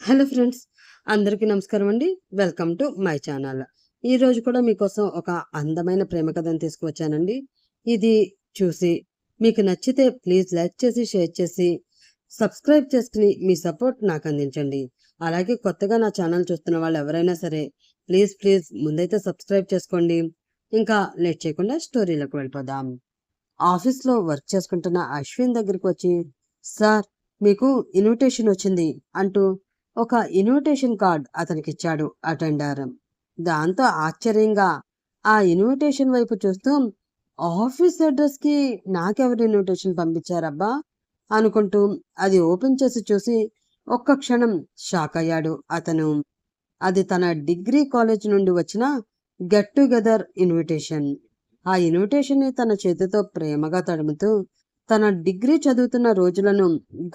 Hello friends అందరికీ నమస్కారం అండి. Welcome to my channel. ఈరోజు కూడా మీకోసం ఒక అందమైన ప్రేమ కథను తీసుకువచ్చానండి. ఇది చూసి మీకు నచ్చితే ప్లీజ్ లైక్ చేసి షేర్ చేసి సబ్స్క్రైబ్ చేసుకుని మీ సపోర్ట్ నాకు అందించండి. అలాగే కొత్తగా నా ఛానల్ చూస్తున్న వాళ్ళు ఎవరైనా సరే ప్లీజ్ ప్లీజ్ ముందైతే సబ్స్క్రైబ్ చేసుకోండి. ఇంకా లేట్ చేయకుండా స్టోరీలోకి వెళ్ళిపోదాం. ఆఫీస్లో వర్క్ చేసుకుంటున్న అశ్విన్ దగ్గరికి వచ్చి సార్ మీకు ఇన్విటేషన్ వచ్చింది అంటూ ఒక ఇన్విటేషన్ కార్డ్ అతనికి ఇచ్చాడు అటెండర్. దాంతో ఆశ్చర్యంగా ఆ ఇన్విటేషన్ వైపు చూస్తూ ఆఫీస్ అడ్రస్కి నాకెవరు ఇన్విటేషన్ పంపించారబ్బా? అనుకుంటూ అది ఓపెన్ చేసి చూసి ఒక్క క్షణం షాక్ అయ్యాడు అతను. అది తన డిగ్రీ కాలేజ్ నుండి వచ్చిన గెట్ టుగెదర్ ఇన్విటేషన్. ఆ ఇన్విటేషన్ని తన చేతితో ప్రేమగా తడుముతూ తన డిగ్రీ చదువుతున్న రోజులను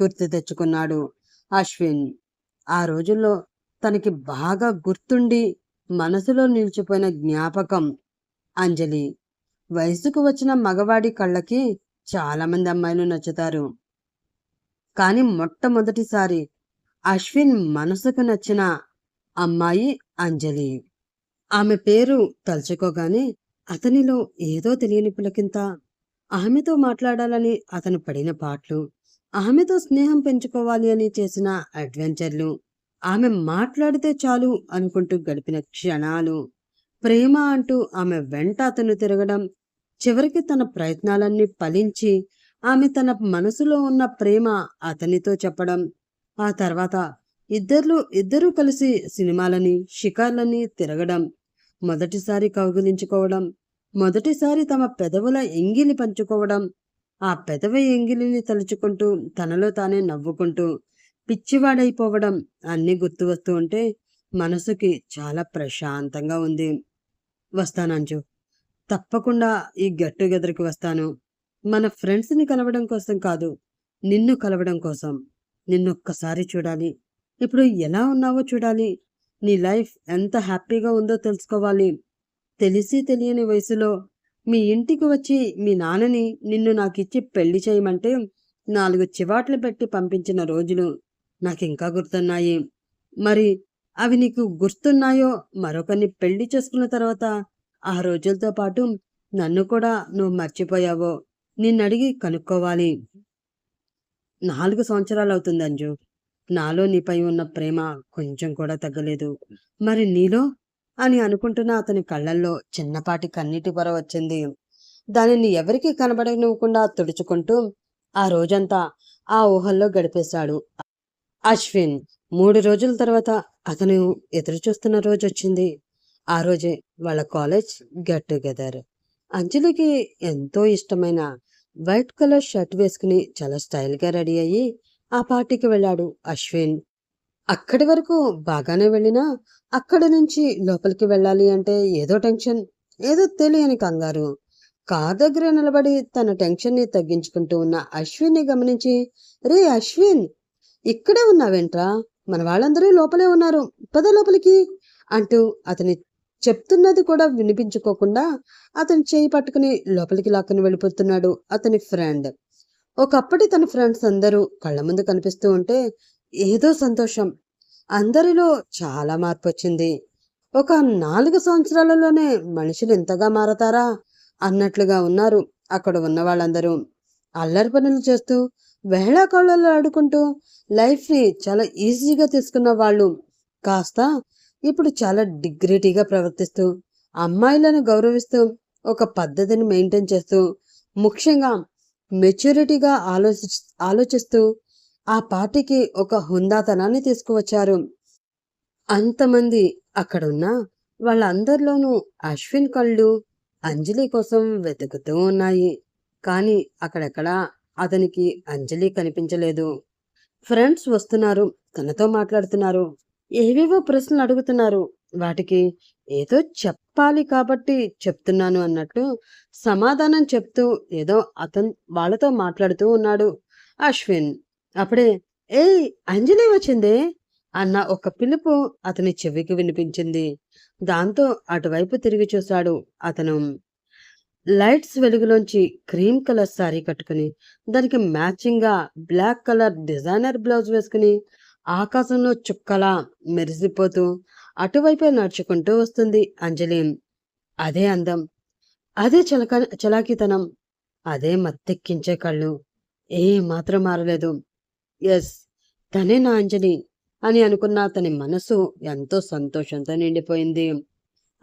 గుర్తు తెచ్చుకున్నాడు అశ్విన్. ఆ రోజుల్లో తనకి బాగా గుర్తుండి మనసులో నిలిచిపోయిన జ్ఞాపకం అంజలి. వయసుకు వచ్చిన మగవాడి కళ్ళకి చాలామంది అమ్మాయిలు నచ్చుతారు. కానీ మొట్టమొదటిసారి అశ్విన్ మనసుకు నచ్చిన అమ్మాయి అంజలి. ఆమె పేరు తలుచుకోగానే అతనిలో ఏదో తెలియని పులకింత ఆమెతో మాట్లాడాలని అతను పడిన పాటలు ఆమెతో స్నేహం పెంచుకోవాలి అని చేసిన అడ్వెంచర్లు ఆమె మాట్లాడితే చాలు అనుకుంటూ గడిపిన క్షణాలు ప్రేమ అంటూ ఆమె వెంట అతను తిరగడం చివరికి తన ప్రయత్నాలన్నీ ఫలించి ఆమె తన మనసులో ఉన్న ప్రేమ అతనితో చెప్పడం ఆ తర్వాత ఇద్దరు ఇద్దరూ కలిసి సినిమాలని షికార్లని తిరగడం మొదటిసారి కౌగిలించుకోవడం మొదటిసారి తమ పెదవుల ఎంగిలి పంచుకోవడం ఆ పెదవి ఎంగిలిని తలుచుకుంటూ తనలో తానే నవ్వుకుంటూ పిచ్చివాడైపోవడం అన్నీ గుర్తు వస్తూ ఉంటే మనసుకి చాలా ప్రశాంతంగా ఉంది. వస్తానంజు తప్పకుండా ఈ గెట్ టుగెదర్కి వస్తాను. మన ఫ్రెండ్స్ని కలవడం కోసం కాదు నిన్ను కలవడం కోసం. నిన్ను ఒక్కసారి చూడాలి. ఇప్పుడు ఎలా ఉన్నావో చూడాలి. నీ లైఫ్ ఎంత హ్యాపీగా ఉందో తెలుసుకోవాలి. తెలిసి తెలియని వయసులో మీ ఇంటికి వచ్చి మీ నాన్నని నిన్ను నాకిచ్చి పెళ్ళి చేయమంటే నాలుగు చివాట్లు పెట్టి పంపించిన రోజులు నాకు ఇంకా గుర్తున్నాయి. మరి అవి నీకు గుర్తున్నాయో మరొకరిని పెళ్ళి చేసుకున్న తర్వాత ఆ రోజులతో పాటు నన్ను కూడా నువ్వు మర్చిపోయావో నిన్నడిగి కనుక్కోవాలి. నాలుగు సంవత్సరాలు అవుతుంది అంజు. నాలో నీపై ఉన్న ప్రేమ కొంచెం కూడా తగ్గలేదు. మరి నీలో అని అనుకుంటున్న అతని కళ్ళల్లో చిన్నపాటి కన్నీటి పొర వచ్చింది. దానిని ఎవరికీ కనబడనివ్వకుండా తుడుచుకుంటూ ఆ రోజంతా ఆ ఊహల్లో గడిపేశాడు. అశ్విన్ మూడు రోజుల తర్వాత అతను ఎదురుచూస్తున్న రోజు వచ్చింది. ఆ రోజే వాళ్ళ కాలేజ్ గెట్ టుగెదర్. అంజలికి ఎంతో ఇష్టమైన వైట్ కలర్ షర్ట్ వేసుకుని చాలా స్టైల్గా రెడీ అయ్యి ఆ పార్టీకి వెళ్ళాడు అశ్విన్. అక్కడి వరకు బాగానే వెళ్ళినా అక్కడి నుంచి లోపలికి వెళ్ళాలి అంటే ఏదో టెన్షన్ ఏదో తెలియని కంగారు. కార్ దగ్గర నిలబడి తన టెన్షన్ని తగ్గించుకుంటూ ఉన్న అశ్విన్ని గమనించి రే అశ్విన్ ఇక్కడే ఉన్నావేంట్రా? మన వాళ్ళందరూ లోపలే ఉన్నారు. పద లోపలికి అంటూ అతని చెప్తున్నది కూడా వినిపించుకోకుండా అతని చేయి పట్టుకుని లోపలికి లాక్కుని వెళ్ళిపోతున్నాడు అతని ఫ్రెండ్. ఒకప్పటి తన ఫ్రెండ్స్ అందరూ కళ్ళ ముందు కనిపిస్తూ ఉంటే ఏదో సంతోషం. అందరిలో చాలా మార్పు వచ్చింది ఒక నాలుగు సంవత్సరాలలోనే మనుషులు ఇంతగా మారతారా? అన్నట్లుగా ఉన్నారు అక్కడ ఉన్న వాళ్ళందరూ. అల్లరి పనులు చేస్తూ వేళాకోళ్ళలో ఆడుకుంటూ లైఫ్ని చాలా ఈజీగా తీసుకున్న వాళ్ళు. కాస్త ఇప్పుడు చాలా డిగ్రిటీగా ప్రవర్తిస్తూ అమ్మాయిలను గౌరవిస్తూ ఒక పద్ధతిని మెయింటైన్ చేస్తూ ముఖ్యంగా మెచ్యూరిటీగా ఆలోచి ఆలోచిస్తూ ఆ పార్టీకి ఒక హుందాతనాన్ని తీసుకువచ్చారు. అంతమంది అక్కడున్న వాళ్ళందరిలోనూ అశ్విన్ కళ్ళు అంజలి కోసం వెతుకుతూ ఉన్నాయి. కానీ అక్కడెక్కడా అతనికి అంజలి కనిపించలేదు. ఫ్రెండ్స్ వస్తున్నారు తనతో మాట్లాడుతున్నారు ఏవేవో ప్రశ్నలు అడుగుతున్నారు. వాటికి ఏదో చెప్పాలి కాబట్టి చెప్తున్నాను అన్నట్టు సమాధానం చెప్తూ ఏదో అతను వాళ్ళతో మాట్లాడుతూ ఉన్నాడు అశ్విన్. అప్పుడే ఏయ్ అంజలి వచ్చిందే. అన్న ఒక పిలుపు అతని చెవికి వినిపించింది. దాంతో అటువైపు తిరిగి చూశాడు అతను. లైట్స్ వెలుగులోంచి క్రీమ్ కలర్ శారీ కట్టుకుని దానికి మ్యాచింగ్గా బ్లాక్ కలర్ డిజైనర్ బ్లౌజ్ వేసుకుని ఆకాశంలో చుక్కలా మెరిసిపోతూ అటువైపే నడుచుకుంటూ వస్తుంది అంజలి. అదే అందం. అదే చలక చలాకితనం. అదే మత్తెక్కించే కళ్ళు. ఏ మాత్రం మారలేదు. ఎస్ తనే నా అంజలి అని అనుకున్న అతని మనసు ఎంతో సంతోషంతో నిండిపోయింది.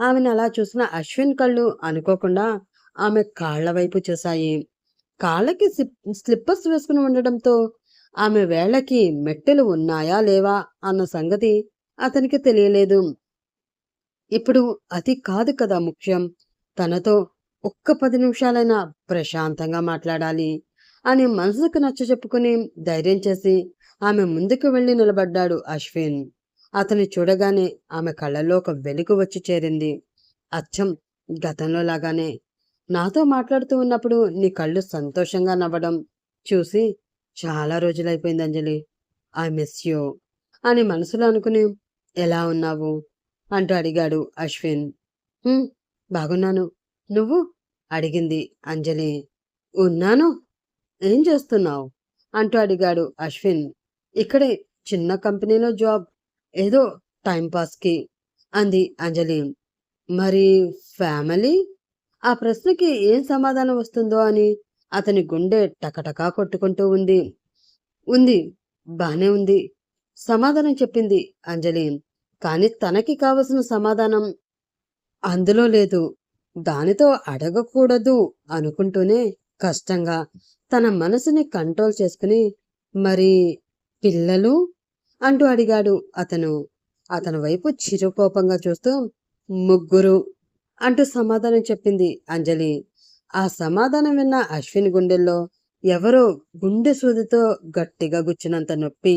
ఆమెను అలా చూసిన అశ్విన్ కళ్ళు అనుకోకుండా ఆమె కాళ్ళ వైపు చూశాయి. కాళ్ళకి స్లిప్పర్స్ వేసుకుని ఉండడంతో ఆమె వేళ్ళకి మెట్టెలు ఉన్నాయా లేవా అన్న సంగతి అతనికి తెలియలేదు. ఇప్పుడు అది కాదు కదా ముఖ్యం. తనతో ఒక్క పది నిమిషాలైనా ప్రశాంతంగా మాట్లాడాలి. అని మనసుకు నచ్చ చెప్పుకుని ధైర్యం చేసి ఆమె ముందుకు వెళ్ళి నిలబడ్డాడు అశ్విన్. అతని చూడగానే ఆమె కళ్ళల్లో ఒక వెలుగు వచ్చి చేరింది. అచ్చం గతంలో లాగానే. నాతో మాట్లాడుతూ ఉన్నప్పుడు నీ కళ్ళు సంతోషంగా నవ్వడం చూసి చాలా రోజులైపోయింది అంజలి. ఐ మిస్ యూ అని మనసులో అనుకుని ఎలా ఉన్నావు? అంటూ అడిగాడు అశ్విన్. బాగున్నాను. నువ్వు? అడిగింది అంజలి. ఉన్నాను. ఏం చేస్తున్నావు? అంటూ అడిగాడు అశ్విన్. ఇక్కడే చిన్న కంపెనీలో జాబ్ ఏదో టైంపాస్కి అంది అంజలి. మరి ఫ్యామిలీ? ఆ ప్రశ్నకి ఏం సమాధానం వస్తుందో అని అతని గుండె టకటకా కొట్టుకుంటూ ఉంది. ఉంది బానే ఉంది. సమాధానం చెప్పింది అంజలి. కానీ తనకి కావలసిన సమాధానం అందులో లేదు. దానితో అడగకూడదు అనుకుంటూనే కష్టంగా తన మనసుని కంట్రోల్ చేసుకుని మరి పిల్లలు? అంటూ అడిగాడు. అతను అతని వైపు చిరుకోపంగా చూస్తూ ముగ్గురు అంటూ సమాధానం చెప్పింది అంజలి. ఆ సమాధానం విన్న అశ్విన్ గుండెల్లో ఎవరో గుండె సూదితో గట్టిగా గుచ్చినంత నొప్పి.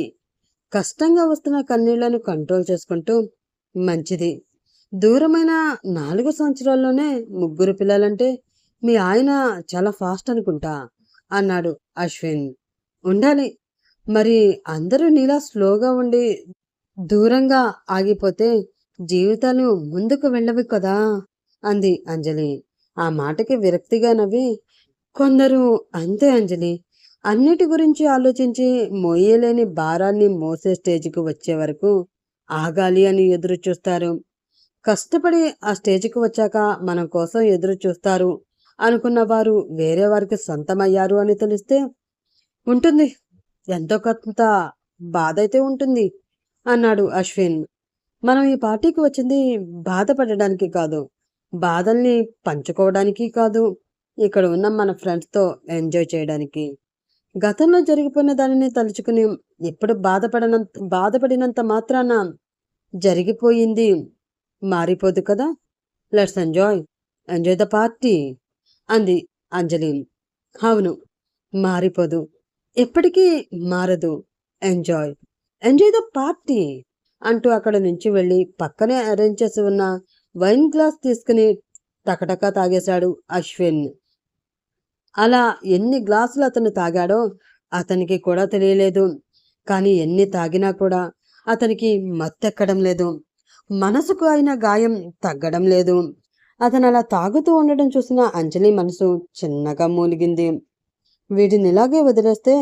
కష్టంగా వస్తున్న కన్నీళ్ళను కంట్రోల్ చేసుకుంటూ మంచిది. దూరమైన నాలుగు సంవత్సరాల్లోనే ముగ్గురు పిల్లలంటే మీ ఆయన చాలా ఫాస్ట్ అనుకుంటా. అన్నాడు అశ్విన్. ఉండాలి. మరి అందరూ నీలా స్లోగా ఉండి దూరంగా ఆగిపోతే జీవితాలు ముందుకు వెళ్ళవి కదా? అంది అంజలి. ఆ మాటకి విరక్తిగా నవ్వి కొందరు అంతే అంజలి. అన్నిటి గురించి ఆలోచించి మోయలేని భారాన్ని మోసే స్టేజ్కి వచ్చే వరకు ఆగాలి అని ఎదురు చూస్తారు కష్టపడి ఆ స్టేజ్కి వచ్చాక మన కోసం ఎదురు చూస్తారు అనుకున్న వారు వేరే వారికి సొంతమయ్యారు అని తెలిస్తే ఉంటుంది. ఎంతో కొంత బాధ అయితే ఉంటుంది అన్నాడు అశ్విన్. మనం ఈ పార్టీకి వచ్చింది బాధపడడానికి కాదు బాధల్ని పంచుకోవడానికి కాదు ఇక్కడ ఉన్న మన ఫ్రెండ్స్తో ఎంజాయ్ చేయడానికి. గతంలో జరిగిపోయిన దానిని తలుచుకుని ఇప్పుడు బాధపడనంత బాధపడినంత మాత్రాన జరిగిపోయింది. మారిపోదు కదా. Let's enjoy enjoy the party. అంది అంజలి. అవును మారిపోదు. ఎప్పటికీ మారదు. ఎంజాయ్. ఎంజాయ్ ద పార్టీ అంటూ అక్కడ నుంచి వెళ్ళి పక్కనే అరేంజ్ చేసి ఉన్న వైన్ గ్లాస్ తీసుకుని టకటక తాగేశాడు అశ్విన్. అలా ఎన్ని గ్లాసులు అతను తాగాడో అతనికి కూడా తెలియలేదు. కానీ ఎన్ని తాగినా కూడా అతనికి మత్తెక్కడం లేదు. మనసుకు అయిన గాయం తగ్గడం లేదు. అతను అలా తాగుతూ ఉండడం చూసిన అంజలి మనసు చిన్నగా మూలిగింది. వీటిని ఇలాగే వదిలేస్తే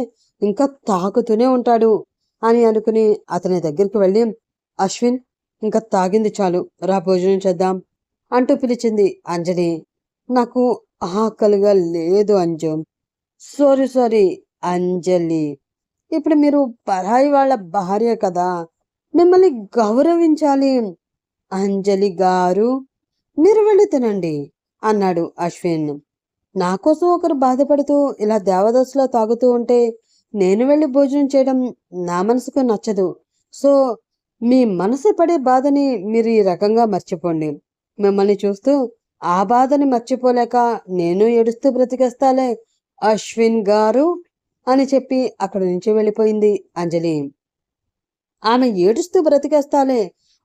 ఇంకా తాగుతూనే ఉంటాడు అని అనుకుని అతని దగ్గరికి వెళ్ళి అశ్విన్ ఇంకా తాగింది చాలు. రా భోజనం చేద్దాం అంటూ పిలిచింది అంజలి. నాకు ఆకలిగా లేదు అంజు. సారీ సారీ అంజలి. ఇప్పుడు మీరు పరాయి వాళ్ళ భార్య కదా. మిమ్మల్ని గౌరవించాలి. అంజలి గారు మీరు వెళ్ళి తినండి అన్నాడు అశ్విన్. నా కోసం ఒకరు బాధపడుతూ ఇలా దేవదశలో తాగుతూ ఉంటే నేను వెళ్ళి భోజనం చేయడం నా మనసుకు నచ్చదు. సో మీ మనసు పడే బాధని మీరు ఈ రకంగా మర్చిపోండి. మిమ్మల్ని చూస్తూ ఆ బాధని మర్చిపోలేక నేను ఏడుస్తూ బ్రతికేస్తాలే అశ్విన్ గారు అని చెప్పి అక్కడి నుంచి వెళ్ళిపోయింది అంజలి. ఆమె ఏడుస్తూ బ్రతికేస్తాలే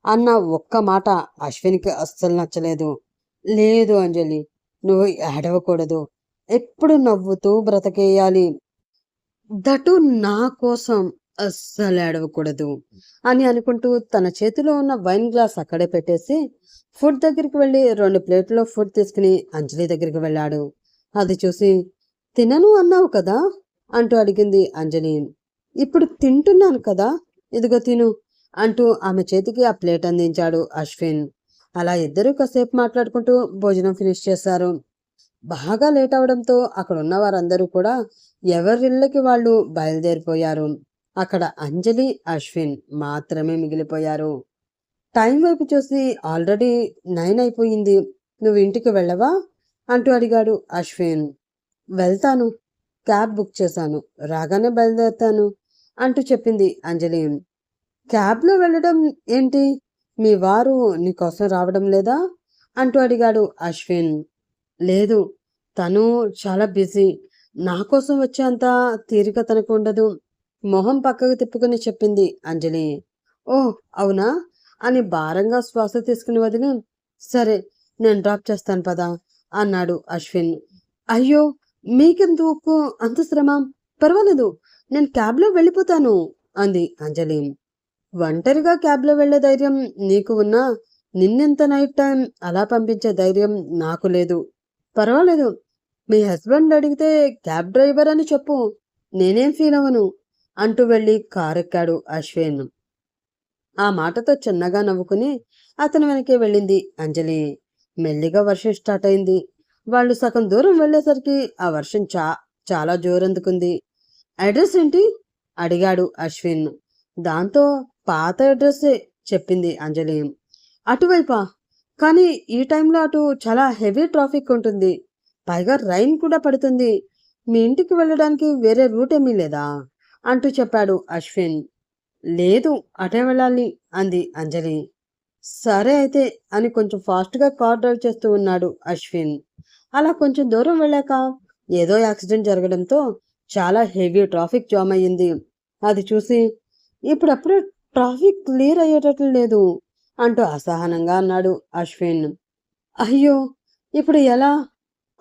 అన్న ఒక్క మాట అశ్విన్కి అస్సలు నచ్చలేదు. లేదు అంజలి నువ్వు ఏడవకూడదు. ఎప్పుడు నవ్వుతూ బ్రతకేయాలి. దటు నా కోసం అస్సలు ఏడవకూడదు అని అనుకుంటూ తన చేతిలో ఉన్న వైన్ గ్లాస్ అక్కడే పెట్టేసి ఫుడ్ దగ్గరికి వెళ్ళి రెండు ప్లేట్లో ఫుడ్ తీసుకుని అంజలి దగ్గరికి వెళ్ళాడు. అది చూసి తినను అన్నావు కదా? అంటూ అడిగింది అంజలి. ఇప్పుడు తింటున్నాను కదా. ఇదిగో తిను. అంటూ ఆమె చేతికి ఆ ప్లేట్ అందించాడు అశ్విన్. అలా ఇద్దరూ కాసేపు మాట్లాడుకుంటూ భోజనం ఫినిష్ చేశారు. బాగా లేట్ అవడంతో అక్కడ ఉన్న వారందరూ కూడా ఎవరిళ్ళకి వాళ్ళు బయలుదేరిపోయారు. అక్కడ అంజలి అశ్విన్ మాత్రమే మిగిలిపోయారు. టైం వైపు చూసి ఆల్రెడీ నైన్ అయిపోయింది. నువ్వు ఇంటికి వెళ్ళవా? అంటూ అడిగాడు అశ్విన్. వెళ్తాను. క్యాబ్ బుక్ చేశాను. రాగానే బయలుదేరుతాను అంటూ చెప్పింది అంజలి. క్యాబ్లో వెళ్ళడం ఏంటి? మీ వారు నీకోసం రావడం లేదా? అంటూ అడిగాడు అశ్విన్. లేదు తను చాలా బిజీ. నా కోసం వచ్చేంత తీరిక తనకు ఉండదు. మొహం పక్కకు తిప్పుకుని చెప్పింది అంజలి. ఓ అవునా? అని భారంగా శ్వాస తీసుకుని వదిలి సరే నేను డ్రాప్ చేస్తాను పదా అన్నాడు అశ్విన్. అయ్యో మీకెందుకు అంత శ్రమ? పర్వాలేదు నేను క్యాబ్లో వెళ్ళిపోతాను అంది అంజలి. ఒంటరిగా క్యాబ్లో వెళ్ళే ధైర్యం నీకు ఉన్నా నిన్నెంత నైట్ టైం అలా పంపించే ధైర్యం నాకు లేదు. పర్వాలేదు. మీ హస్బెండ్ అడిగితే క్యాబ్ డ్రైవర్ అని చెప్పు. నేనేం ఫీల్ అవ్వను అంటూ వెళ్ళి కారెక్కాడు అశ్విన్. ఆ మాటతో చిన్నగా నవ్వుకుని అతని వెనకే వెళ్ళింది అంజలి. మెల్లిగా వర్షం స్టార్ట్ అయింది. వాళ్ళు సగం దూరం వెళ్ళేసరికి ఆ వర్షం చా చాలా జోరందుకుంది. అడ్రస్ ఏంటి? అడిగాడు అశ్విన్. దాంతో పాత అడ్రస్సే చెప్పింది అంజలి. అటువైపా కానీ ఈ టైంలో అటు చాలా హెవీ ట్రాఫిక్ ఉంటుంది. పైగా రైన్ కూడా పడుతుంది. మీ ఇంటికి వెళ్ళడానికి వేరే రూట్ ఏమీ లేదా? అంటూ చెప్పాడు అశ్విన్. లేదు అటే వెళ్ళాలి అంది అంజలి. సరే అయితే అని కొంచెం ఫాస్ట్గా కార్ డ్రైవ్ చేస్తూ ఉన్నాడు అశ్విన్. అలా కొంచెం దూరం వెళ్ళాక ఏదో యాక్సిడెంట్ జరగడంతో చాలా హెవీ ట్రాఫిక్ జామ్ అయ్యింది. అది చూసి ఇప్పుడప్పుడు ట్రాఫిక్ క్లియర్ అయ్యేటట్లు లేదు అంటూ అసహనంగా అన్నాడు అశ్విన్. అయ్యో ఇప్పుడు ఎలా?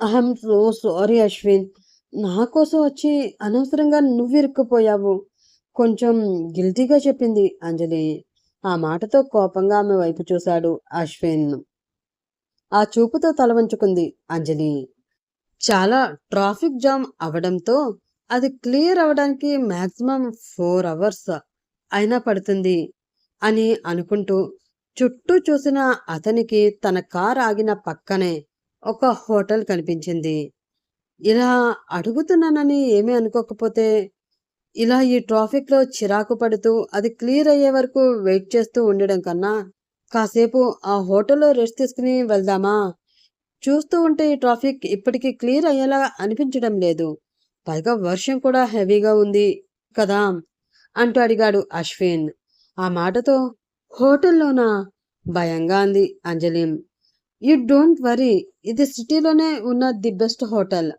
I'm so sorry Ashwin. నా కోసం వచ్చి అనవసరంగా నువ్వు ఇరుక్కుపోయావు. కొంచెం గిల్టీగా చెప్పింది అంజలి. ఆ మాటతో కోపంగా ఆమె వైపు చూశాడు అశ్విన్. ఆ చూపుతో తల వంచుకుంది అంజలి. చాలా ట్రాఫిక్ జామ్ అవడంతో అది క్లియర్ అవడానికి మ్యాక్సిమం ఫోర్ అవర్స్ అయినా పడుతుంది అని అనుకుంటూ చుట్టూ చూసిన అతనికి తన కార్ ఆగిన పక్కనే ఒక హోటల్ కనిపించింది. ఇలా అడుగుతున్నానని ఏమీ అనుకోకపోతే ఇలా ఈ ట్రాఫిక్లో చిరాకు పడుతూ అది క్లియర్ అయ్యే వరకు వెయిట్ చేస్తూ ఉండడం కన్నా కాసేపు ఆ హోటల్లో రెస్ట్ తీసుకుని వెళ్దామా? చూస్తూ ఉంటే ఈ ట్రాఫిక్ ఇప్పటికీ క్లియర్ అయ్యేలా అనిపించడం లేదు. పైగా వర్షం కూడా హెవీగా ఉంది కదా? అంటూ అడిగాడు అశ్విన్. ఆ మాటతో హోటల్లోనా? భయంగా అంది అంజలి. యూ డోంట్ వరీ ఇది సిటీలోనే ఉన్న ది బెస్ట్ హోటల్.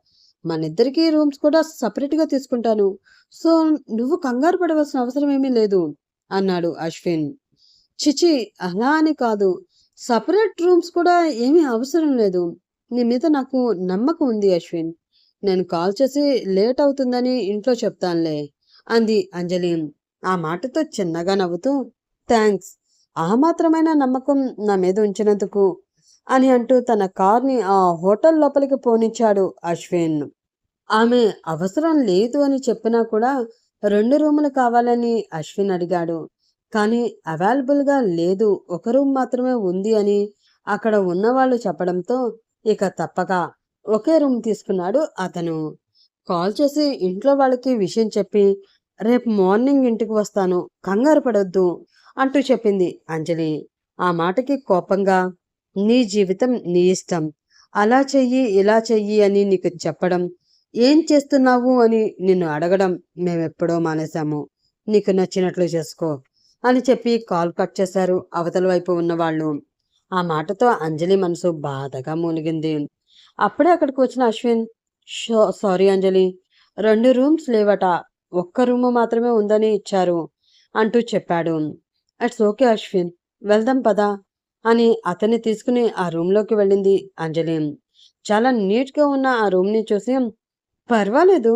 మనిద్దరికీ రూమ్స్ కూడా సపరేట్గా తీసుకుంటాను. సో నువ్వు కంగారు పడవలసిన అవసరం ఏమీ లేదు అన్నాడు అశ్విన్. చిచి అలా అని కాదు. సపరేట్ రూమ్స్ కూడా ఏమీ అవసరం లేదు. నీ మీద నాకు నమ్మకం ఉంది అశ్విన్. నేను కాల్ చేసి లేట్ అవుతుందని ఇంట్లో చెప్తానులే. అంది అంజలి. ఆ మాటతో చిన్నగా నవ్వుతూ థ్యాంక్స్ ఆ మాత్రమైన నమ్మకం నా మీద ఉంచినందుకు అని అంటూ తన కార్ని ఆ హోటల్ లోపలికి పోనిచ్చాడు అశ్విన్. ఆమె అవసరం లేదు అని చెప్పినా కూడా రెండు రూములు కావాలని అశ్విన్ అడిగాడు. కానీ అవైలబుల్గా లేదు. ఒక రూమ్ మాత్రమే ఉంది అని అక్కడ ఉన్నవాళ్ళు చెప్పడంతో ఇక తప్పక ఒకే రూమ్ తీసుకున్నాడు అతను. కాల్ చేసి ఇంట్లో వాళ్ళకి విషయం చెప్పి రేపు మార్నింగ్ ఇంటికి వస్తాను కంగారు పడొద్దు అంటూ చెప్పింది అంజలి. ఆ మాటకి కోపంగా నీ జీవితం నీ ఇష్టం అలా చెయ్యి ఇలా చెయ్యి అని నీకు చెప్పడం ఏం చేస్తున్నావు అని నిన్ను అడగడం మేమెప్పుడో మానేశాము. నీకు నచ్చినట్లు చేసుకో అని చెప్పి కాల్ కట్ చేశారు అవతల వైపు ఉన్నవాళ్ళు. ఆ మాటతో అంజలి మనసు బాధగా మూలిగింది. అప్పుడే అక్కడికి వచ్చిన అశ్విన్ షో సారీ అంజలి రెండు రూమ్స్ లేవట ఒక్క రూము మాత్రమే ఉందని ఇచ్చారు అంటూ చెప్పాడు. అట్స్ ఓకే అశ్విన్ వెళ్దాం పదా అని అతన్ని తీసుకుని ఆ రూమ్లోకి వెళ్ళింది అంజలి. చాలా నీట్గా ఉన్న ఆ రూమ్ని చూసి పర్వాలేదు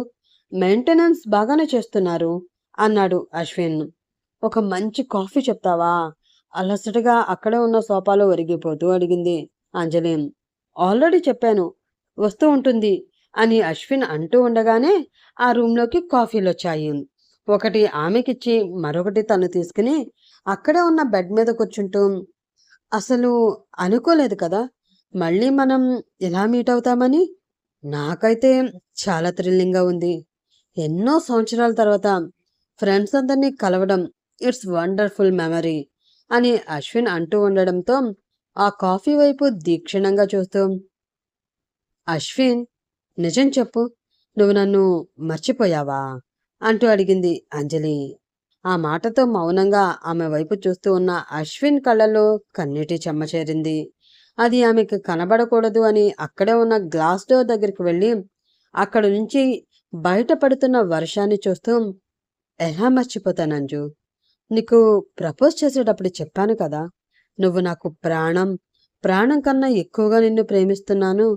మెయింటెనెన్స్ బాగానే చేస్తున్నారు అన్నాడు అశ్విన్. ఒక మంచి కాఫీ చెప్తావా? అలసటగా అక్కడే ఉన్న సోఫాలో ఒరిగిపోతూ అడిగింది అంజలి. ఆల్రెడీ చెప్పాను వస్తూ ఉంటుంది అని అశ్విన్ అంటూ ఉండగానే ఆ రూమ్లోకి కాఫీలు వచ్చాయి ఒకటి ఆమెకిచ్చి మరొకటి తను తీసుకుని అక్కడే ఉన్న బెడ్ మీద కూర్చుంటూ అసలు అనుకోలేదు కదా మళ్ళీ మనం ఎలా మీట్ అవుతామని? నాకైతే చాలా థ్రిల్లింగ్గా ఉంది. ఎన్నో సంవత్సరాల తర్వాత ఫ్రెండ్స్ అందరినీ కలవడం ఇట్స్ వండర్ఫుల్ మెమరీ అని అశ్విన్ అంటూ ఉండడంతో ఆ కాఫీ వైపు దీక్షణంగా చూస్తూ అశ్విన్ నిజం చెప్పు. నువ్వు నన్ను మర్చిపోయావా? అంటూ అడిగింది అంజలి. ఆ మాటతో మౌనంగా ఆమె వైపు చూస్తూ ఉన్న అశ్విన్ కళ్ళలో కన్నీటి చెమ్మ చేరింది. అది ఆమెకు కనబడకూడదు అని అక్కడే ఉన్న గ్లాస్ డోర్ దగ్గరికి వెళ్ళి అక్కడ నుంచి బయటపడుతున్న వర్షాన్ని చూస్తూ ఎలా మర్చిపోతానంజు నీకు ప్రపోజ్ చేసేటప్పుడు చెప్పాను కదా. నువ్వు నాకు ప్రాణం ప్రాణం కన్నా ఎక్కువగా నిన్ను ప్రేమిస్తున్నాను.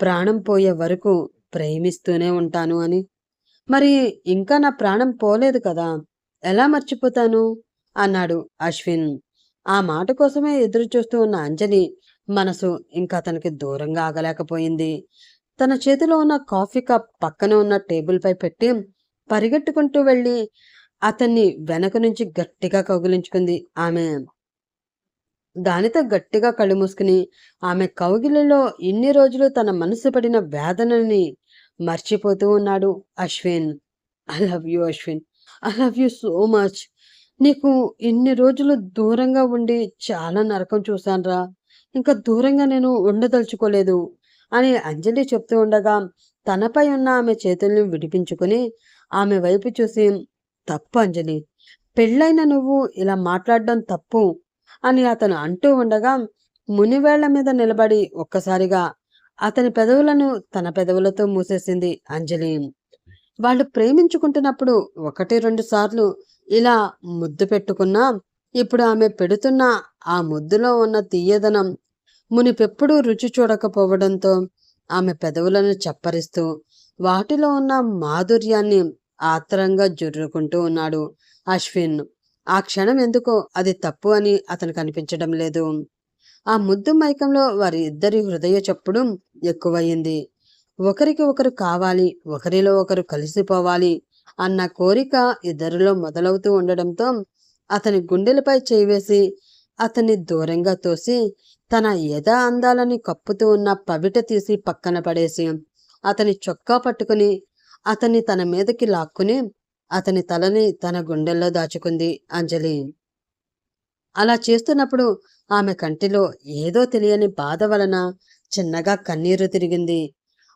ప్రాణం పోయే వరకు ప్రేమిస్తూనే ఉంటాను అని. మరి ఇంకా నా ప్రాణం పోలేదు కదా ఎలా మర్చిపోతాను? అన్నాడు అశ్విన్. ఆ మాట కోసమే ఎదురు చూస్తూ ఉన్న అంజలి మనసు ఇంకా అతనికి దూరంగా ఆగలేకపోయింది. తన చేతిలో ఉన్న కాఫీ కప్ పక్కన ఉన్న టేబుల్పై పెట్టి పరిగెట్టుకుంటూ వెళ్ళి అతన్ని వెనక నుంచి గట్టిగా కౌగిలించుకుంది. ఆమె దానితో గట్టిగా కళ్ళు మూసుకుని ఆమె కౌగిలిలో ఇన్ని రోజులు తన మనసు పడిన వేదనని మర్చిపోతూ ఉన్నాడు Ashwin. I love you Ashwin I love you so much నీకు ఇన్ని రోజులు దూరంగా ఉండి చాలా నరకం చూశానురా. ఇంకా దూరంగా నేను ఉండదలుచుకోలేదు అని అంజలి చెప్తూ ఉండగా తనపై ఉన్న ఆమె చేతుల్ని విడిపించుకుని ఆమె వైపు చూసి తప్పు అంజలి. పెళ్ళైన నువ్వు ఇలా మాట్లాడడం తప్పు. అని అతను అంటూ ఉండగా మునివేళ్ళ మీద నిలబడి ఒక్కసారిగా అతని పెదవులను తన పెదవులతో మూసేసింది అంజలి. వాళ్ళు ప్రేమించుకుంటున్నప్పుడు ఒకటి రెండు సార్లు ఇలా ముద్దు పెట్టుకున్నా ఇప్పుడు ఆమె పెడుతున్న ఆ ముద్దులో ఉన్న తీయదనం మునిపెప్పుడూ రుచి చూడకపోవడంతో ఆమె పెదవులను చప్పరిస్తూ వాటిలో ఉన్న మాధుర్యాన్ని ఆత్రంగా జుర్రుకుంటూ ఉన్నాడు అశ్విన్. ఆ క్షణం ఎందుకో అది తప్పు అని అతనికి అనిపించడం లేదు. ఆ ముద్దు మైకంలో వారి ఇద్దరి హృదయ చప్పుడు ఎక్కువయింది ఒకరికి ఒకరు కావాలి ఒకరిలో ఒకరు కలిసిపోవాలి అన్న కోరిక ఇద్దరిలో మొదలవుతూ ఉండడంతో అతని గుండెలపై చేయివేసి అతన్ని దూరంగా తోసి తన ఎద అందాలని కప్పుతూ ఉన్న పవిట తీసి పక్కన పడేసి అతని చొక్కా పట్టుకుని అతన్ని తన మీదకి లాక్కుని అతని తలని తన గుండెల్లో దాచుకుంది అంజలి. అలా చేస్తున్నప్పుడు ఆమె కంటిలో ఏదో తెలియని బాధ వలన చిన్నగా కన్నీరు తిరిగింది.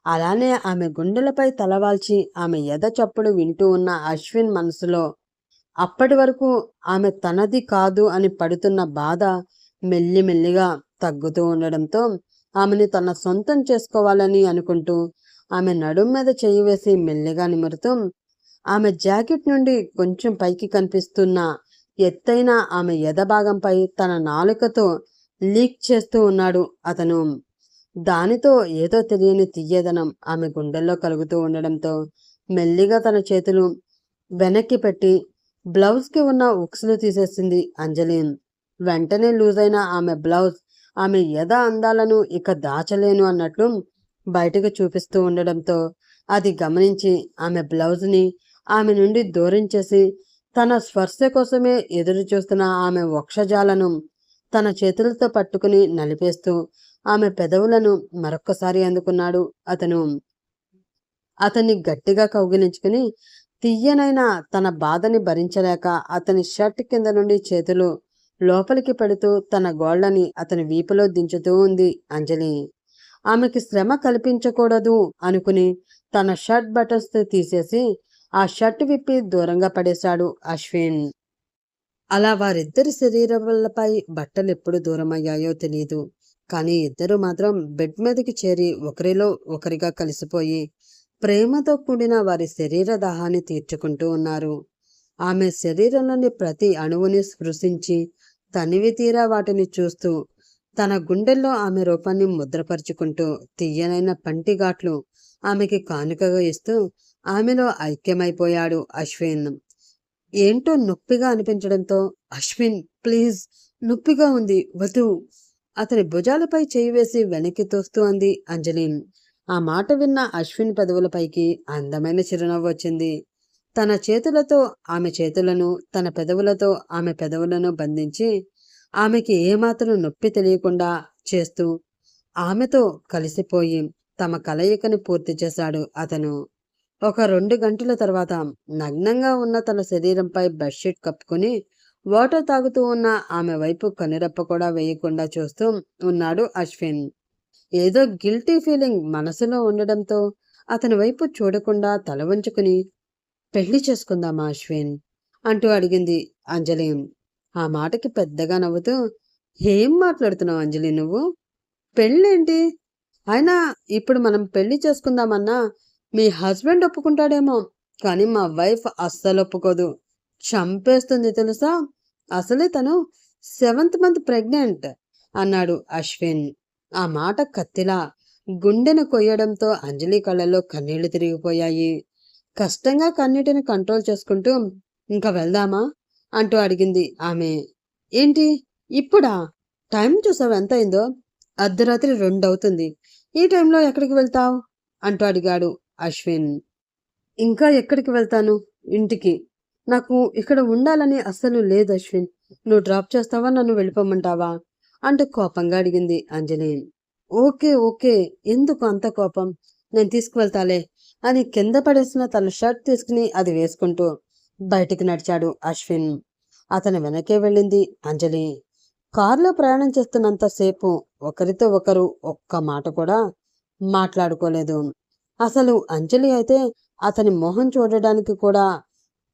అలానే ఆమె గుండెలపై తలవాల్చి ఆమె ఎద చప్పుడు వింటూ ఉన్న అశ్విన్ మనసులో అప్పటి వరకు ఆమె తనది కాదు అని పడుతున్న బాధ మెల్లిమెల్లిగా తగ్గుతూ ఉండడంతో ఆమెని తన సొంతం చేసుకోవాలని అనుకుంటూ ఆమె నడుం మీద చేయి వేసి మెల్లిగా నిమురుతూ ఆమె జాకెట్ నుండి కొంచెం పైకి కనిపిస్తున్న ఎత్తైన ఆమె ఎదభాగంపై తన నాలుకతో లీక్ చేస్తూ ఉన్నాడు అతను. దానితో ఏదో తెలియని తీయదనం ఆమె గుండెల్లో కలుగుతూ ఉండడంతో మెల్లిగా తన చేతులు వెనక్కి పెట్టి బ్లౌజ్కి ఉన్న ఉక్సులు తీసేసింది అంజలి. వెంటనే లూజ్ అయిన ఆమె బ్లౌజ్ ఆమె యథ అందాలను ఇక దాచలేను అన్నట్లు బయటకు చూపిస్తూ ఉండడంతో అది గమనించి ఆమె బ్లౌజ్ని ఆమె నుండి దూరం చేసి తన స్పర్శ కోసమే ఎదురు చూస్తున్న ఆమె వక్షజాలను తన చేతులతో పట్టుకుని నలిపేస్తూ ఆమె పెదవులను మరొక్కసారి అందుకున్నాడు. అతను అతన్ని గట్టిగా కౌగిలించుకుని తీయనైన తన బాధని భరించలేక అతని షర్ట్ కింద నుండి చేతులు లోపలికి పెడుతూ తన గోళ్ళని అతని వీపులో దించుతూ ఉంది అంజలి. ఆమెకి శ్రమ కల్పించకూడదు అనుకుని తన షర్ట్ బటన్స్ తీసేసి ఆ షర్ట్ విప్పి దూరంగా పడేశాడు అశ్విన్. అలా వారిద్దరి శరీరాలపై బట్టలు ఎప్పుడు దూరమయ్యాయో తెలియదు కానీ ఇద్దరు మాత్రం బెడ్ మీదకి చేరి ఒకరిలో ఒకరిగా కలిసిపోయి ప్రేమతో కూడిన వారి శరీర దాహాన్ని తీర్చుకుంటూ ఉన్నారు. ఆమె శరీరంలోని ప్రతి అణువుని స్పృశించి తనివి తీరా వాటిని చూస్తూ తన గుండెల్లో ఆమె రూపాన్ని ముద్రపరుచుకుంటూ తీయనైన పంటిఘాట్లు ఆమెకి కానుకగా ఇస్తూ ఆమెలో ఐక్యమైపోయాడు అశ్విన్. ఏంటో నొప్పిగా అనిపించడంతో అశ్విన్ ప్లీజ్ నొప్పిగా ఉంది వధు అతని భుజాలపై చేయి వేసి వెనక్కి తోస్తూ అంది అంజలిన్ ఆ మాట విన్న అశ్విన్ పెదవులపైకి అందమైన చిరునవ్వు వచ్చింది. తన చేతులతో ఆమె చేతులను తన పెదవులతో ఆమె పెదవులను బంధించి ఆమెకి ఏమాత్రం నొప్పి తెలియకుండా చేస్తూ ఆమెతో కలిసిపోయి తమ కలయికను పూర్తి చేశాడు అతను. ఒక రెండు గంటల తర్వాత నగ్నంగా ఉన్న తన శరీరంపై బెడ్షీట్ కప్పుకుని వాటర్ తాగుతూ ఉన్న ఆమె వైపు కనురెప్ప కూడా వేయకుండా చూస్తూ ఉన్నాడు అశ్విన్. ఏదో గిల్టీ ఫీలింగ్ మనసులో ఉండడంతో అతని వైపు చూడకుండా తల వంచుకుని పెళ్ళి చేసుకుందామా అశ్విన్? అంటూ అడిగింది అంజలి. ఆ మాటకి పెద్దగా నవ్వుతూ ఏం మాట్లాడుతున్నావు అంజలి నువ్వు? పెళ్ళేంటి? అయినా ఇప్పుడు మనం పెళ్ళి చేసుకుందామన్నా మీ హస్బెండ్ ఒప్పుకుంటాడేమో కానీ మా వైఫ్ అస్సలు ఒప్పుకోదు. చంపేస్తుంది తెలుసా? అసలే తను సెవెంత్ మంత్ ప్రెగ్నెంట్ అన్నాడు అశ్విన్. ఆ మాట కత్తిలా గుండెను కొయ్యడంతో అంజలి కళ్ళలో కన్నీళ్ళు తిరిగిపోయాయి. కష్టంగా కన్నీటిని కంట్రోల్ చేసుకుంటూ ఇంకా వెళ్దామా? అంటూ అడిగింది ఆమె. ఏంటి? ఇప్పుడా? టైం చూసావు ఎంత అయిందో అర్ధరాత్రి రెండు అవుతుంది ఈ టైంలో ఎక్కడికి వెళ్తావు? అంటూ అడిగాడు. అశ్విన్ ఇంకా ఎక్కడికి వెళ్తాను? ఇంటికి. నాకు ఇక్కడ ఉండాలని అస్సలు లేదు అశ్విన్. నువ్వు డ్రాప్ చేస్తావా? నన్ను వెళ్ళిపోమంటావా? అంటూ కోపంగా అడిగింది అంజలి ఓకే ఓకే. ఎందుకు అంత కోపం? నేను తీసుకువెళ్తాలే. అని కింద పడేసిన తన షర్ట్ తీసుకుని అది వేసుకుంటూ బయటికి నడిచాడు అశ్విన్. అతని వెనకే వెళ్ళింది అంజలి కారులో ప్రయాణం చేస్తున్నంతసేపు ఒకరితో ఒకరు ఒక్క మాట కూడా మాట్లాడుకోలేదు. అసలు అంజలి అయితే అతని మొహం చూడడానికి కూడా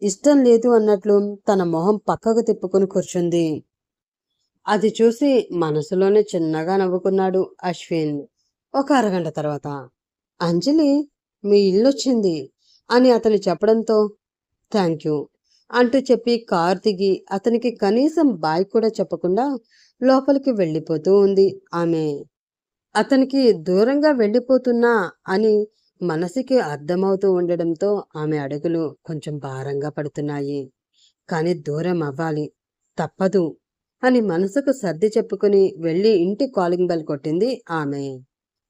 ఇష్టం లేదు అన్నట్లు తన మొహం పక్కకు తిప్పుకుని కూర్చుంది. అది చూసి మనసులోనే చిన్నగా నవ్వుకున్నాడు అశ్విన్. ఒక అరగంట తర్వాత అంజలి మీ ఇల్లు వచ్చింది అని అతను చెప్పడంతో థ్యాంక్ యూ అంటూ చెప్పి కార్ దిగి అతనికి కనీసం బాయ్ కూడా చెప్పకుండా లోపలికి వెళ్ళిపోతూ ఉంది ఆమె. అతనికి దూరంగా వెళ్ళిపోతున్నా అని మనసుకి అర్థమవుతూ ఉండడంతో ఆమె అడుగులు కొంచెం భారంగా పడుతున్నాయి. కానీ దూరం అవ్వాలి. తప్పదు అని మనసుకు సర్ది చెప్పుకుని వెళ్ళి ఇంటి కాలింగ్ బెల్ కొట్టింది ఆమె.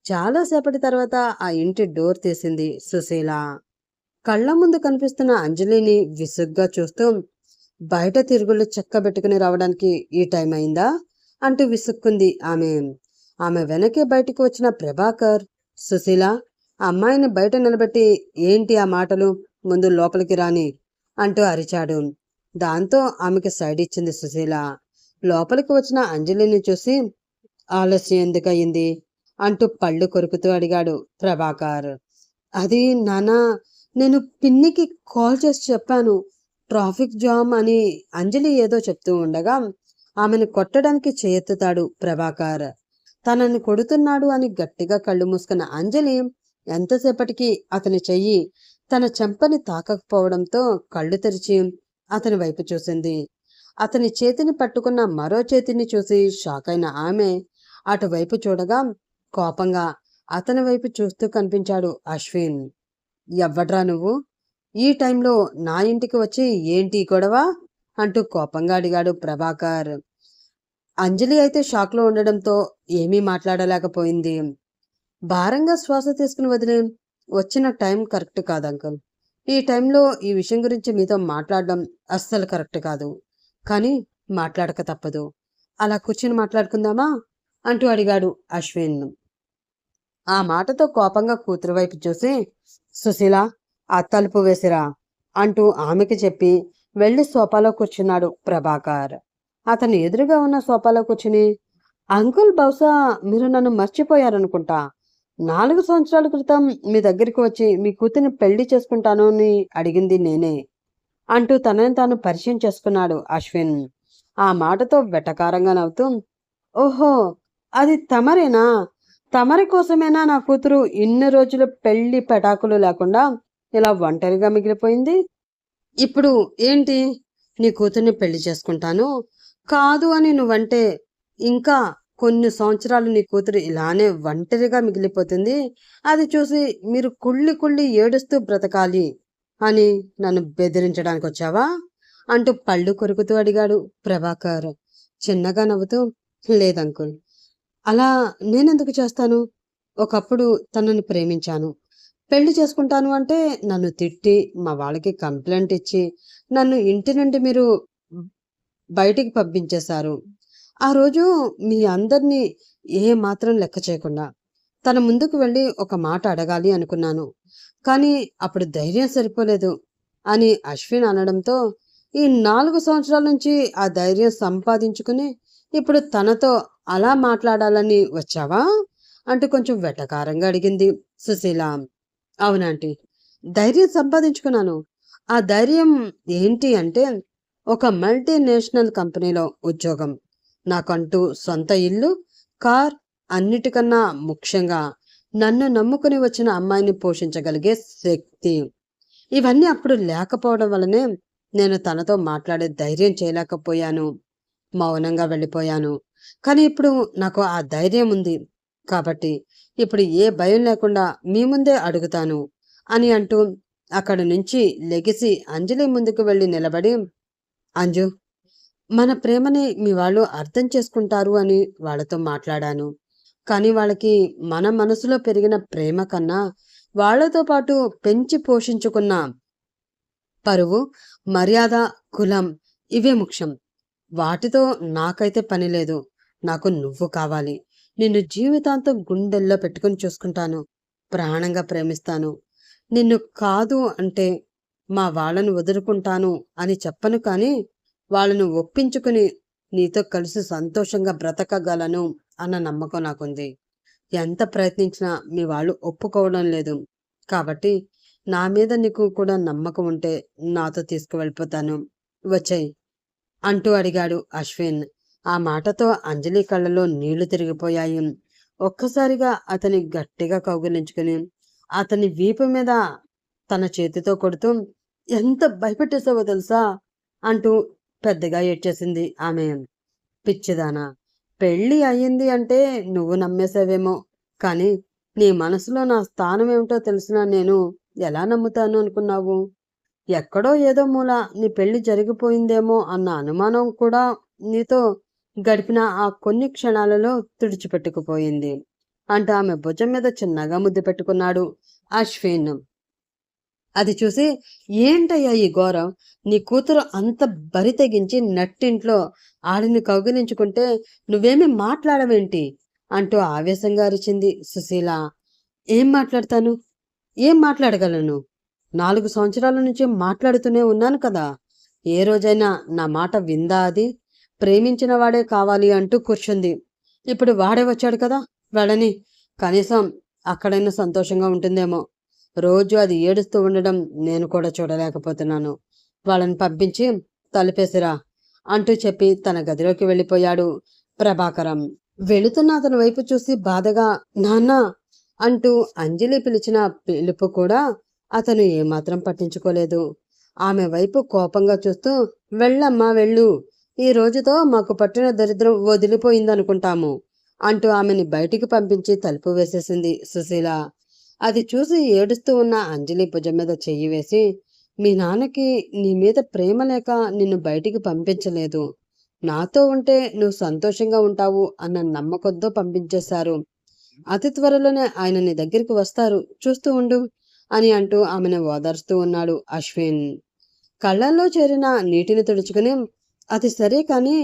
చాలాసేపటి తర్వాత ఆ ఇంటి డోర్ తీసింది సుశీల. కళ్ళ ముందు కనిపిస్తున్న అంజలిని విసుగ్గా చూస్తూ బయట తిరుగుళ్ళు చెక్కబెట్టుకుని రావడానికి ఈ టైం అయిందా? అంటూ విసుక్కుంది ఆమె. ఆమె వెనకే బయటికి వచ్చిన ప్రభాకర్ సుశీల అమ్మాయిని బయట నిలబెట్టి ఏంటి ఆ మాటలు? ముందు లోపలికి రాని అంటూ అరిచాడు. దాంతో ఆమెకి సైడ్ ఇచ్చింది సుశీల. లోపలికి వచ్చిన అంజలిని చూసి ఆలస్యం ఎందుకయింది అంటూ పళ్ళు కొరుకుతూ అడిగాడు ప్రభాకర్. అది నానా నేను పిన్నికి కాల్ చేసి చెప్పాను. ట్రాఫిక్ జామ్ అని అంజలి ఏదో చెప్తూ ఉండగా ఆమెను కొట్టడానికి చేయెత్తుతాడు ప్రభాకర్. తనని కొడుతున్నాడు అని గట్టిగా కళ్ళు మూసుకున్న అంజలి ఎంతసేపటికి అతని చెయ్యి తన చెంపని తాకకపోవడంతో కళ్ళు తెరిచి అతని వైపు చూసింది. అతని చేతిని పట్టుకున్న మరో చేతిని చూసి షాక్ అయిన ఆమె అటువైపు చూడగా కోపంగా అతని వైపు చూస్తూ కనిపించాడు అశ్విన్. ఎవ్వడ్రా నువ్వు? ఈ టైంలో నా ఇంటికి వచ్చి ఏంటి గొడవ? అంటూ కోపంగా అడిగాడు ప్రభాకర్. అంజలి అయితే షాక్లో ఉండడంతో ఏమీ మాట్లాడలేకపోయింది. భారంగా శ్వాస తీసుకుని వదిలే వచ్చిన టైం కరెక్ట్ కాదు అంకుల్. ఈ టైంలో ఈ విషయం గురించి మీతో మాట్లాడడం అస్సలు కరెక్ట్ కాదు. కానీ మాట్లాడక తప్పదు. అలా కూర్చుని మాట్లాడుకుందామా? అంటూ అడిగాడు అశ్విన్. ఆ మాటతో కోపంగా కూతురు వైపు చూసి సుశీల ఆ తలుపు వేసిరా? అంటూ ఆమెకి చెప్పి వెళ్ళి సోఫాలో కూర్చున్నాడు ప్రభాకర్. అతను ఎదురుగా ఉన్న సోఫాలో కూర్చుని అంకుల్ బహుశా మీరు నన్ను మర్చిపోయారనుకుంటా? నాలుగు సంవత్సరాల క్రితం మీ దగ్గరికి వచ్చి మీ కూతుర్ని పెళ్ళి చేసుకుంటాను అని అడిగింది నేనే. అంటూ తనని తాను పరిచయం చేసుకున్నాడు అశ్విన్. ఆ మాటతో వెటకారంగా నవ్వుతూ ఓహో అది తమరేనా? తమరి కోసమేనా నా కూతురు ఇన్ని రోజులు పెళ్ళి పెటాకులు లేకుండా ఇలా ఒంటరిగా మిగిలిపోయింది? ఇప్పుడు ఏంటి? నీ కూతుర్ని పెళ్ళి చేసుకుంటాను? కాదు అని నువ్వంటే ఇంకా కొన్ని సంవత్సరాలు నీ కూతురు ఇలానే ఒంటరిగా మిగిలిపోతుంది. అది చూసి మీరు కుళ్ళి కుళ్ళి ఏడుస్తూ బ్రతకాలి అని నన్ను బెదిరించడానికి వచ్చావా? అంటూ పళ్ళు కొరుకుతూ అడిగాడు ప్రభాకర్. చిన్నగా నవ్వుతూ లేదంకుల్ అలా నేనెందుకు చేస్తాను? ఒకప్పుడు తనని ప్రేమించాను. పెళ్ళి చేసుకుంటాను అంటే నన్ను తిట్టి మా వాళ్ళకి కంప్లైంట్ ఇచ్చి నన్ను ఇంటి నుండి మీరు బయటికి పంపించేశారు. ఆ రోజు మీ అందరినీ ఏ మాత్రం లెక్క చేయకుండా తన ముందుకు వెళ్ళి ఒక మాట అడగాలి అనుకున్నాను. కానీ అప్పుడు ధైర్యం సరిపోలేదు అని అశ్విన్ అనడంతో ఈ నాలుగు సంవత్సరాల నుంచి ఆ ధైర్యం సంపాదించుకుని ఇప్పుడు తనతో అలా మాట్లాడాలని వచ్చావా? అంటూ కొంచెం వెటకారంగా అడిగింది సుశీల. అవునాంటీ ధైర్యం సంపాదించుకున్నాను. ఆ ధైర్యం ఏంటి అంటే ఒక మల్టీనేషనల్ కంపెనీలో ఉద్యోగం. నాకంటూ సొంత ఇల్లు కార్ అన్నిటికన్నా ముఖ్యంగా నన్ను నమ్ముకుని వచ్చిన అమ్మాయిని పోషించగలిగే శక్తి. ఇవన్నీ అప్పుడు లేకపోవడం వల్లనే నేను తనతో మాట్లాడే ధైర్యం చేయలేకపోయాను. మౌనంగా వెళ్ళిపోయాను. కానీ ఇప్పుడు నాకు ఆ ధైర్యం ఉంది. కాబట్టి ఇప్పుడు ఏ భయం లేకుండా మీ ముందే అడుగుతాను అని అంటూ అక్కడి నుంచి లెగిసి అంజలి ముందుకు వెళ్ళి నిలబడి అంజు మన ప్రేమని మీ వాళ్ళు అర్థం చేసుకుంటారు అని వాళ్ళతో మాట్లాడాను. కానీ వాళ్ళకి మన మనసులో పెరిగిన ప్రేమ కన్నా వాళ్ళతో పాటు పెంచి పోషించుకున్న పరువు మర్యాద కులం ఇవే ముఖ్యం. వాటితో నాకైతే పని లేదు. నాకు నువ్వు కావాలి. నిన్ను జీవితాంతం గుండెల్లో పెట్టుకుని చూసుకుంటాను. ప్రాణంగా ప్రేమిస్తాను. నిన్ను కాదు అంటే మా వాళ్ళను వదులుకుంటాను అని చెప్పను కానీ వాళ్ళను ఒప్పించుకుని నీతో కలిసి సంతోషంగా బ్రతకగలను అన్న నమ్మకం నాకుంది. ఎంత ప్రయత్నించినా మీ వాళ్ళు ఒప్పుకోవడం లేదు. కాబట్టి నా మీద నీకు కూడా నమ్మకం ఉంటే నాతో తీసుకువెళ్ళిపోతాను. వచ్చాయి అంటూ అడిగాడు అశ్విన్. ఆ మాటతో అంజలి కళ్ళలో నీళ్ళు తిరిగిపోయాయి. ఒక్కసారిగా అతని గట్టిగా కౌగిలించుకుని అతని వీపు మీద తన చేతితో కొడుతూ ఎంత భయపెట్టేసావో తెలుసా? అంటూ పెద్దగా ఏడ్చేసింది ఆమె పిచ్చిదానా. పెళ్ళి అయ్యింది అంటే నువ్వు నమ్మేసావేమో కానీ నీ మనసులో నా స్థానం ఏమిటో తెలిసినా నేను ఎలా నమ్ముతాను అనుకున్నావు? ఎక్కడో ఏదో మూల నీ పెళ్ళి జరిగిపోయిందేమో అన్న అనుమానం కూడా నీతో గడిపిన ఆ కొన్ని క్షణాలలో తుడిచిపెట్టుకుపోయింది. అంటూ ఆమె భుజం మీద చిన్నగా ముద్దు పెట్టుకున్నాడు అశ్విన్. అది చూసి ఏంటయ్యా ఈ ఘోరం? నీ కూతురు అంత బరి తెగించి నట్టింట్లో ఆడిని కౌగిలించుకుంటే నువ్వేమి మాట్లాడవేంటి? అంటూ ఆవేశంగా అరిచింది సుశీల. ఏం మాట్లాడతాను? ఏం మాట్లాడగలను? నాలుగు సంవత్సరాల నుంచి మాట్లాడుతూనే ఉన్నాను కదా. ఏ రోజైనా నా మాట విందా అది? ప్రేమించిన వాడే కావాలి అంటూ కూర్చుంది. ఇప్పుడు వాడే వచ్చాడు కదా? వెళ్ళని. కనీసం అక్కడైనా సంతోషంగా ఉంటుందేమో. రోజు అది ఏడుస్తూ ఉండడం నేను కూడా చూడలేకపోతున్నాను. వాళ్ళని పంపించి తలుపేసిరా అంటూ చెప్పి తన గదిలోకి వెళ్ళిపోయాడు ప్రభాకరం. వెళుతున్న అతని వైపు చూసి బాధగా నాన్న అంటూ అంజలి పిలిచిన పిలుపు కూడా అతను ఏమాత్రం పట్టించుకోలేదు. ఆమె వైపు కోపంగా చూస్తూ వెళ్ళమ్మా వెళ్ళు. ఈ రోజుతో మాకు పట్టిన దరిద్రం వదిలిపోయిందనుకుంటాము అంటూ ఆమెని బయటికి పంపించి తలుపు వేసేసింది సుశీల. అది చూసి ఏడుస్తూ ఉన్న అంజలి భుజం మీద చెయ్యి వేసి మీ నాన్నకి నీ మీద ప్రేమ లేక నిన్ను బయటికి పంపించలేదు. నాతో ఉంటే నువ్వు సంతోషంగా ఉంటావు అన్న నమ్మకంతో పంపించేశారు. అతి త్వరలోనే ఆయన నీ దగ్గరికి వస్తారు. చూస్తూ ఉండు అని అంటూ ఆమెను ఓదార్స్తూ ఉన్నాడు అశ్విన్. కళ్ళల్లో చేరిన నీటిని తుడుచుకుని అది సరే కానీ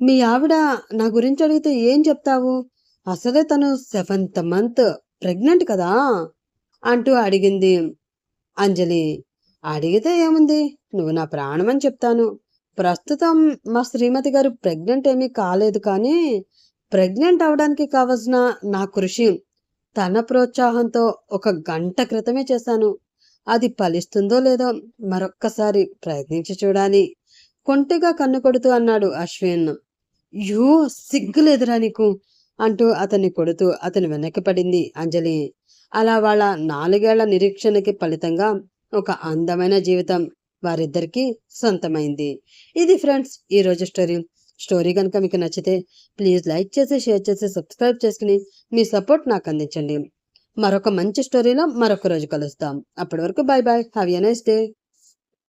మీ ఆవిడ నా గురించి అడిగితే ఏం చెప్తావు? అసలే తను సెవెంత్ మంత్ ప్రెగ్నెంట్ కదా. అంటూ అడిగింది. అంజలి అడిగితే ఏముంది? నువ్వు నా ప్రాణమని చెప్తాను. ప్రస్తుతం మా శ్రీమతి గారు ప్రెగ్నెంట్ ఏమీ కాలేదు కానీ ప్రెగ్నెంట్ అవడానికి కావలసిన నా కృషి తన ప్రోత్సాహంతో ఒక గంట క్రితమే చేశాను. అది ఫలిస్తుందో లేదో మరొక్కసారి ప్రయత్నించి చూడాలి. కొంటిగా కన్ను కొడుతూ అన్నాడు అశ్విన్. యో సిగ్గులేదురా నీకు? అంటూ అతన్ని కొడుతూ అతని వెనక్కి పడింది అంజలి. అలా వాళ్ళ నాలుగేళ్ళ నిరీక్షణకి ఫలితంగా ఒక అందమైన జీవితం వారిద్దరికీ సొంతమైంది. ఇది ఫ్రెండ్స్ ఈరోజు స్టోరీ. స్టోరీ కనుక మీకు నచ్చితే ప్లీజ్ లైక్ చేసి షేర్ చేసి సబ్స్క్రైబ్ చేసుకుని మీ సపోర్ట్ నాకు అందించండి. మరొక మంచి స్టోరీలో మరొక రోజు కలుస్తాం. అప్పటి వరకు bye bye have a nice day